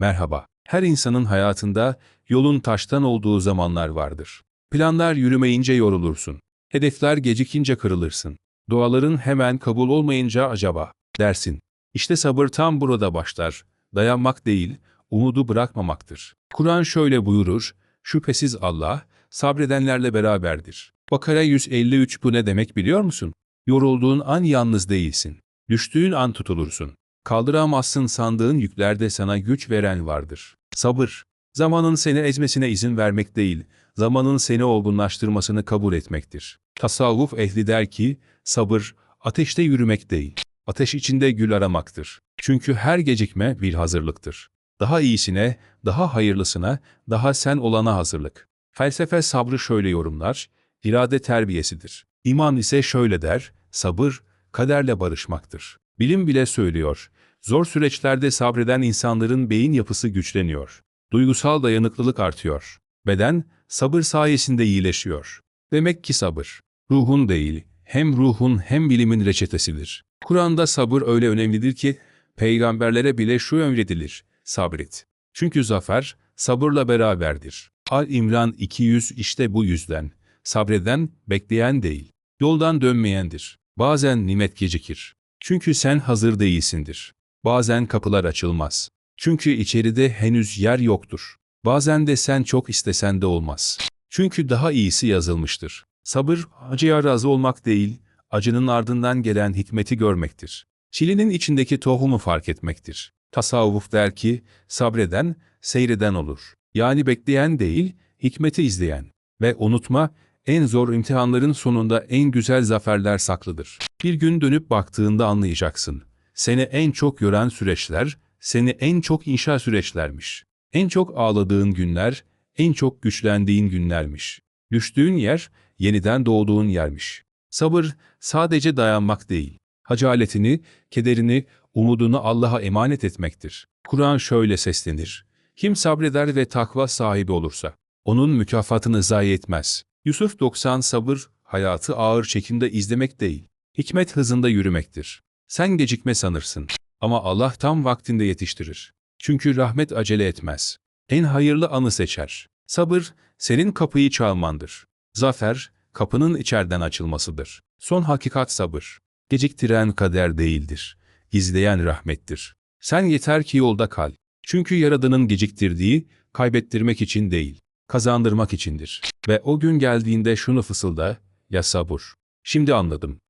Merhaba. Her insanın hayatında yolun taştan olduğu zamanlar vardır. Planlar yürümeyince yorulursun. Hedefler gecikince kırılırsın. Duaların hemen kabul olmayınca acaba dersin. İşte sabır tam burada başlar. Dayanmak değil, umudu bırakmamaktır. Kur'an şöyle buyurur, şüphesiz Allah, sabredenlerle beraberdir. Bakara 153 bu ne demek biliyor musun? Yorulduğun an yalnız değilsin. Düştüğün an tutulursun. Kaldıramazsın sandığın yüklerde sana güç veren vardır. Sabır, zamanın seni ezmesine izin vermek değil, zamanın seni olgunlaştırmasını kabul etmektir. Tasavvuf ehli der ki, sabır, ateşte yürümek değil, ateş içinde gül aramaktır. Çünkü her gecikme bir hazırlıktır. Daha iyisine, daha hayırlısına, daha sen olana hazırlık. Felsefe sabrı şöyle yorumlar, irade terbiyesidir. İman ise şöyle der, sabır, kaderle barışmaktır. Bilim bile söylüyor, zor süreçlerde sabreden insanların beyin yapısı güçleniyor. Duygusal dayanıklılık artıyor. Beden, sabır sayesinde iyileşiyor. Demek ki sabır, ruhun değil, hem ruhun hem bilimin reçetesidir. Kur'an'da sabır öyle önemlidir ki, peygamberlere bile şu emredilir, sabret. Çünkü zafer, sabırla beraberdir. Al-İmran 200 işte bu yüzden. Sabreden, bekleyen değil. Yoldan dönmeyendir. Bazen nimet gecikir. Çünkü sen hazır değilsindir. Bazen kapılar açılmaz. Çünkü içeride henüz yer yoktur. Bazen de sen çok istesen de olmaz. Çünkü daha iyisi yazılmıştır. Sabır, acıya razı olmak değil, acının ardından gelen hikmeti görmektir. Çilenin içindeki tohumu fark etmektir. Tasavvuf der ki, sabreden, seyreden olur. Yani bekleyen değil, hikmeti izleyen. Ve unutma, en zor imtihanların sonunda en güzel zaferler saklıdır. Bir gün dönüp baktığında anlayacaksın. Seni en çok yoran süreçler, seni en çok inşa süreçlermiş. En çok ağladığın günler, en çok güçlendiğin günlermiş. Düştüğün yer, yeniden doğduğun yermiş. Sabır, sadece dayanmak değil. Hacaletini, kederini, umudunu Allah'a emanet etmektir. Kur'an şöyle seslenir. Kim sabreder ve takva sahibi olursa, onun mükafatını zayi etmez. Yusuf 90 sabır, hayatı ağır çekimde izlemek değil, hikmet hızında yürümektir. Sen gecikme sanırsın ama Allah tam vaktinde yetiştirir. Çünkü rahmet acele etmez. En hayırlı anı seçer. Sabır, senin kapıyı çalmandır. Zafer, kapının içeriden açılmasıdır. Son hakikat sabır. Geciktiren kader değildir. Gizleyen rahmettir. Sen yeter ki yolda kal. Çünkü Yaradan'ın geciktirdiği, kaybettirmek için değil, kazandırmak içindir. Ve o gün geldiğinde şunu fısılda, ya sabır. Şimdi anladım.